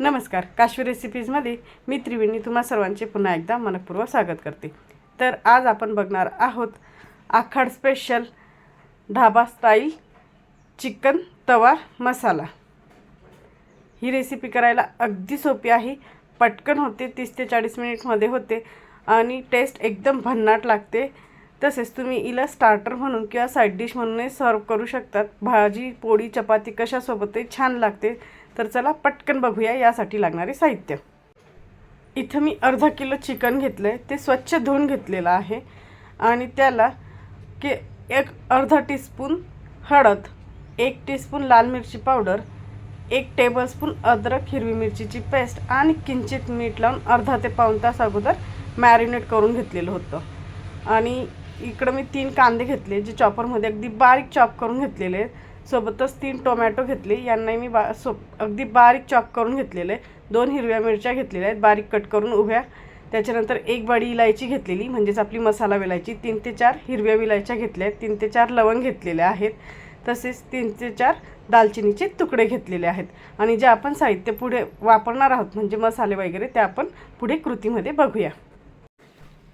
नमस्कार काश्मीर रेसिपीजमध्ये मी त्रिवेणी तुम्हा सर्वांचे पुन्हा एकदा मनपूर्वक स्वागत करते. तर आज आपण बघणार आहोत आखाड special dhaba style chicken tawa masala. ही रेसिपी करायला अगदी सोपी आहे. पटकन होते तीस ते चाळीस मिनिटमध्ये होते आणि टेस्ट एकदम भन्नाट लागते. तसेच तुम्ही हिला स्टार्टर म्हणून किंवा साईड डिश म्हणूनही सर्व करू शकतात. भाजी पोळी चपाती कशासोबतही छान लागते. तर चला पटकन बघूया यासाठी लागणारे साहित्य. इथं मी अर्धा किलो चिकन घेतलं आहे ते स्वच्छ धुवून घेतलेलं आहे. आणि त्याला के एक अर्धा टीस्पून हळद एक टीस्पून लाल मिरची पावडर एक टेबलस्पून अद्रक हिरवी मिरचीची पेस्ट आणि किंचित मीठ लावून अर्धा ते पाऊण तास अगोदर मॅरिनेट करून घेतलेलं होतं. आणि इकडं मी तीन कांदे घेतले जे चॉपरमध्ये अगदी बारीक चॉप करून घेतलेले आहेत. सोबतच तीन टोमॅटो घेतले. यांनाही मी बा सो अगदी बारीक चॉप करून घेतलेले. दोन हिरव्या मिरच्या घेतलेल्या आहेत. बारीक कट करून उभ्या. त्याच्यानंतर एक बडी इलायची घेतलेली म्हणजेच आपली मसाला विलायची. तीन ते चार हिरव्या विलायच्या घेतल्या आहेत. तीन ते चार लवंग घेतलेल्या आहेत. तसेच तीन ते चार दालचिनीचे तुकडे घेतलेले आहेत. आणि जे आपण साहित्य पुढे वापरणार आहोत म्हणजे मसाले वगैरे ते आपण पुढे कृतीमध्ये बघूया.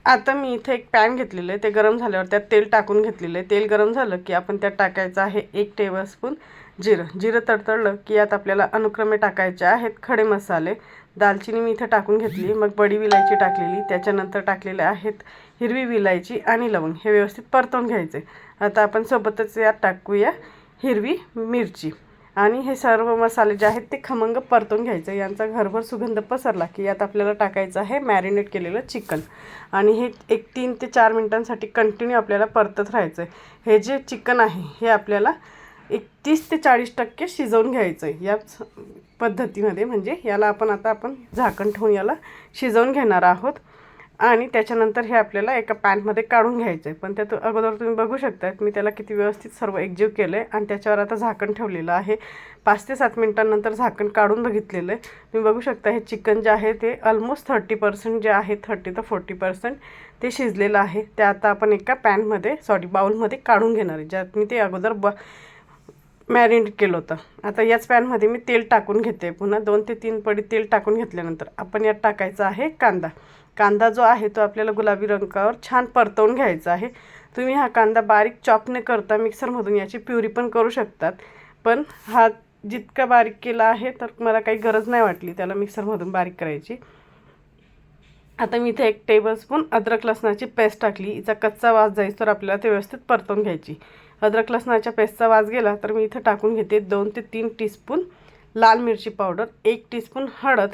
आता मी इथे एक पॅन घेतलेलं आहे ते गरम झाल्यावर त्यात तेल टाकून घेतलेलं आहे. तेल गरम झालं की आपण त्यात टाकायचं आहे एक टेबलस्पून जिरं. जिरं तडतडलं की यात आपल्याला अनुक्रमे टाकायचे आहेत खडे मसाले. दालचिनी मी इथं टाकून घेतली मग बडी विलायची टाकलेली त्याच्यानंतर टाकलेले आहेत हिरवी विलायची आणि लवंग. हे व्यवस्थित परतवून घ्यायचे. आता आपण सोबतच यात टाकूया हिरवी मिरची. आणि हे सर्व मसाले जे आहेत ते खमंग परतून घ्यायचं. यांचा घरभर सुगंध पसरला की यात आपल्याला टाकायचं आहे मॅरिनेट केलेलं चिकन. आणि हे एक तीन ते चार मिनटांसाठी कंटिन्यू आपल्याला परतत राहायचं आहे हे जे चिकन आहे हे आपल्याला एक तीस ते चाळीस टक्के शिजवून घ्यायचं आहे याच पद्धतीमध्ये म्हणजे याला आपण आता आपण झाकण ठेवून याला शिजवून घेणार आहोत. आणि त्याच्यानंतर हे आपल्याला एका पॅनमध्ये काढून घ्यायचं आहे पण त्यात अगोदर तुम्ही बघू शकता मी त्याला किती व्यवस्थित सर्व एकजीव केलं आहे आणि त्याच्यावर आता झाकण ठेवलेलं आहे. पाच ते सात मिनिटांनंतर झाकण काढून बघितलेलं आहे. तुम्ही बघू शकता हे चिकन जे आहे ते ऑलमोस्ट थर्टी पर्सेंट जे आहे थर्टी ते फोर्टी पर्सेंट ते शिजलेलं आहे. ते आता आपण एका पॅनमध्ये सॉरी बाउलमध्ये काढून घेणार आहे. ज्यात मी ते अगोदर ब मॅरिनेट केलं होतं. आता याच पॅनमध्ये मी तेल टाकून घेते. पुन्हा दोन ते तीन पडी तेल टाकून घेतल्यानंतर आपण यात टाकायचा आहे कांदा. कांदा जो आहे तो आपल्याला गुलाबी रंगावर छान परतवून घ्यायचा आहे. तुम्ही हा कांदा बारीक चॉप न करता मिक्सरमधून याची प्युरी पण करू शकतात. पण हा जितका बारीक केला आहे तर मला काही गरज नाही वाटली त्याला मिक्सरमधून बारीक करायची. आता मी इथे एक टेबलस्पून अद्रक लसणाची पेस्ट टाकली. हिचा कच्चा वास जाईस तर आपल्याला ते व्यवस्थित परतवून घ्यायची. अद्रक लसणाच्या पेस्टचा वास गेला तर मी इथं टाकून घेते दोन ते तीन टीस्पून लाल मिरची पावडर एक टीस्पून हळद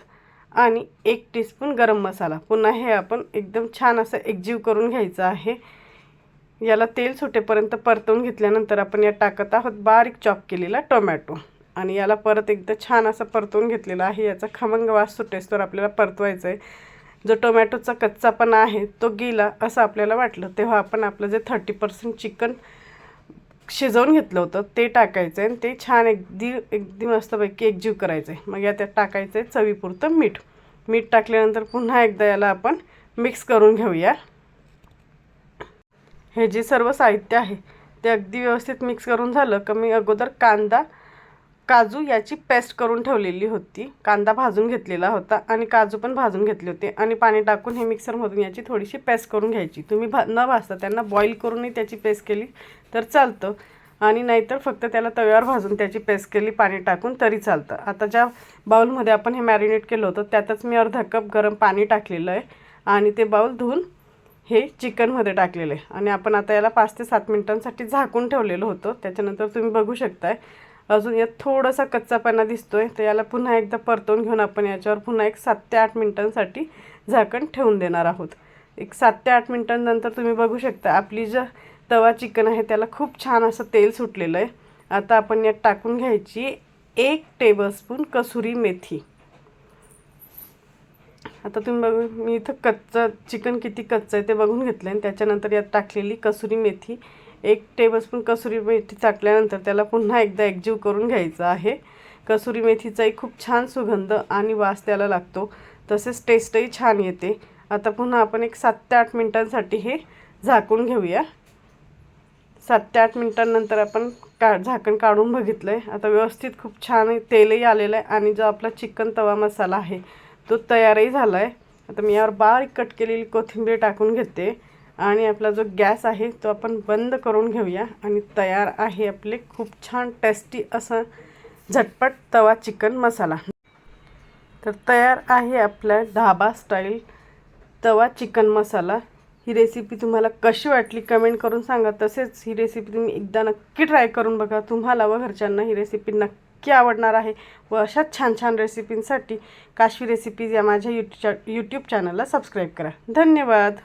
आणि एक टीस्पून गरम मसाला. पुन्हा हे आपण एकदम छान असं एकजीव करून घ्यायचं आहे. याला तेल सुटेपर्यंत परतवून घेतल्यानंतर आपण यात टाकत आहोत बारीक चॉप केलेला टोमॅटो आणि याला परत एकदा छान असं परतवून घेतलेला आहे. याचा खमंग वास सुटेस तर आपल्याला परतवायचा आहे जो टोमॅटोचा कच्चापणा आहे तो गेला असं आपल्याला वाटलं. तेव्हा आपण आपलं जे थर्टी पर्सेंट चिकन शिजवून घेतलं होतं ते टाकायचं आहे आणि ते छान अगदी अगदी मस्तपैकी एकजीव करायचं आहे मग या त्यात टाकायचं आहे चवीपुरतं मीठ. मीठ टाकल्यानंतर पुन्हा एकदा याला आपण मिक्स करून घेऊया. हे जे सर्व साहित्य आहे ते अगदी व्यवस्थित मिक्स करून झालं. का मी अगोदर कांदा काजू याची पेस्ट करून ठेवलेली होती. कांदा भाजून घेतलेला होता आणि काजू पण भाजून घेतले होते. आणि पाणी टाकून हे मिक्सरमधून याची थोडीशी पेस्ट करून घ्यायची. तुम्ही भा न भाजता त्यांना बॉईल करूनही त्याची पेस्ट केली तर चालतं. आणि नाहीतर फक्त त्याला तव्यावर भाजून त्याची पेस्ट केली पाणी टाकून तरी चालतं. आता ज्या बाऊलमध्ये आपण हे मॅरिनेट केलं होतं त्यातच मी अर्धा कप गरम पाणी टाकलेलं आहे. आणि ते बाऊल धुवून हे चिकनमध्ये टाकलेलं आहे. आणि आपण आता याला पाच ते सात मिनटांसाठी झाकून ठेवलेलं होतं. त्याच्यानंतर तुम्ही बघू शकताय. अजून यात थोडासा कच्चापणा दिसतोय तर याला पुन्हा एकदा परतवून घेऊन आपण याच्यावर पुन्हा एक सात ते आठ मिनटांसाठी झाकण ठेवून देणार आहोत. एक सात ते आठ मिनटांनंतर तुम्ही बघू शकता आपली जे तवा चिकन आहे त्याला खूप छान असं तेल सुटलेलं आहे. आता आपण यात टाकून घ्यायची एक टेबलस्पून कसुरी मेथी. आता तुम्ही बघू मी इथं कच्चं चिकन किती कच्चं आहे ते बघून घेतलं आणि त्याच्यानंतर यात टाकलेली कसुरी मेथी. एक टेबलस्पून कसुरी मेथी टाकल्यानंतर त्याला पुन्हा एकदा एकजीव करून घ्यायचं आहे. कसुरी मेथीचाही खूप छान सुगंध आणि वास त्याला लागतो. तसेच टेस्टही छान येते. आता पुन्हा आपण एक सात ते आठ मिनटांसाठी हे झाकून घेऊया. सात ते आठ मिनटांनंतर आपण का झाकण काढून बघितलं आहे आता व्यवस्थित खूप छान तेलही आलेलं आहे आणि जो आपला चिकन तवा मसाला आहे तो तयारही झाला आहे आता मी यावर बारीक कट केलेली कोथिंबीर टाकून घेते. आणि आपला जो गॅस आहे तो आपण बंद करून घेऊया. आणि तयार आहे आपले खूप छान टेस्टी असा झटपट तवा चिकन मसाला. तर तयार आहे आपला ढाबा स्टाईल तवा चिकन मसाला. ही रेसिपी तुम्हाला कशी वाटली कमेंट करून सांगा. तसेच ही रेसिपी तुम्ही एकदा नक्की ट्राय करून बघा. तुम्हाला व घरच्यांना ही रेसिपी नक्की आवडणार आहे. व अशाच छान छान रेसिपींसाठी काशवी रेसिपीज या माझ्या यूट्यूब यूट्यूब चॅनलला सबस्क्राईब करा. धन्यवाद.